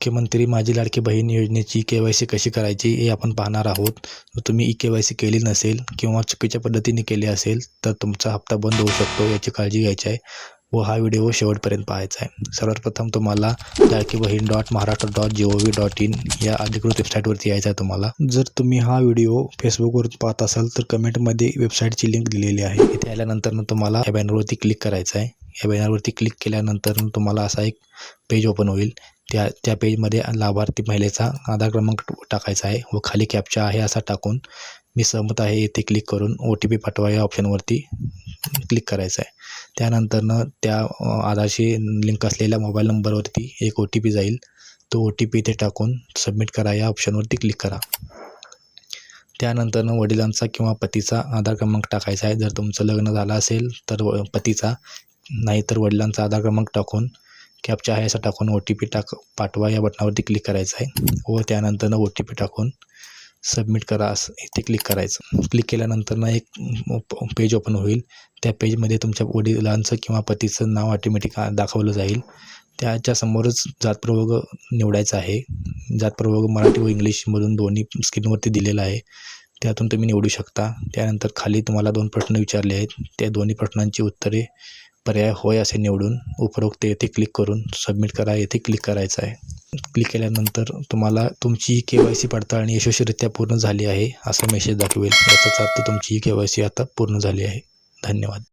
मुख्यमंत्री माझी लाडकी बहीण योजनेची के वाय सी कशी करायची हे आपण पाहणार आहोत. जर तुम्ही ई के वाय सी केली नसेल किंवा चुकीच्या पद्धतीने केली असेल तर तुमचा हप्ता बंद होऊ शकतो याची काळजी घ्यायची आहे व हा व्हिडिओ शेवटपर्यंत पाहायचा आहे. सर्वप्रथम तुम्हाला Ladki Bahin dot Maharashtra dot G O V dot in या अधिकृत वेबसाईटवरती यायचं आहे तुम्हाला. जर तुम्ही हा व्हिडिओ फेसबुकवरून पाहत असाल तर कमेंटमध्ये वेबसाईटची लिंक दिलेली आहे. इथे आल्यानंतर तुम्हाला या बॅनरवरती क्लिक करायचं आहे. या बॅनरवरती क्लिक केल्यानंतर तुम्हाला असा एक पेज ओपन होईल. त्या त्या पेजमध्ये लाभार्थी महिलेचा आधार क्रमांक टाकायचा आहे व खाली कॅप्चा आहे असा टाकून मी सहमत आहे. येथे क्लिक करून ओ टी पी पाठवा या ऑप्शनवरती क्लिक करायचं आहे. त्यानंतरनं त्या आधारशी लिंक असलेल्या मोबाईल नंबरवरती एक ओ टी पी जाईल. तो ओ टी पी इथे टाकून सबमिट करा. या ऑप्शनवरती क्लिक करा. त्यानंतरनं वडिलांचा किंवा पतीचा आधार क्रमांक टाकायचा आहे. जर तुमचं लग्न झालं असेल तर व पतीचा नाहीतर वडिलांचा आधार क्रमांक टाकून कॅपचा आहे असं टाकून ओ टी पी टाक पाठवा या बटनावरती क्लिक करायचं आहे. व त्यानंतरनं ओ टी पी टाकून सबमिट करा असं इथे क्लिक करायचं. क्लिक केल्यानंतरनं एक पेज ओपन होईल. त्या पेजमध्ये तुमच्या वडिलांचं किंवा पतीचं नाव ऑटोमॅटिक दाखवलं जाईल. त्याच्या समोरच जात प्रवर्ग निवडायचा आहे. जात प्रवर्ग मराठी व इंग्लिशमधून दोन्ही स्क्रीनवरती दिलेला आहे. त्यातून तुम्ही निवडू शकता. त्यानंतर खाली तुम्हाला दोन प्रश्न विचारले आहेत. त्या दोन्ही प्रश्नांची उत्तरे पर्याय होय असे निवडून उपरोक्त येथे क्लिक करून सबमिट करा. येथे क्लिक करायचं आहे. क्लिक केल्यानंतर तुम्हाला तुमची के वाय सी पडताळणी यशस्वीरित्या पूर्ण झाली आहे असा मेसेज दाखवेल. याचाच अर्थ तुमची के वाय सी आता पूर्ण झाली आहे. धन्यवाद.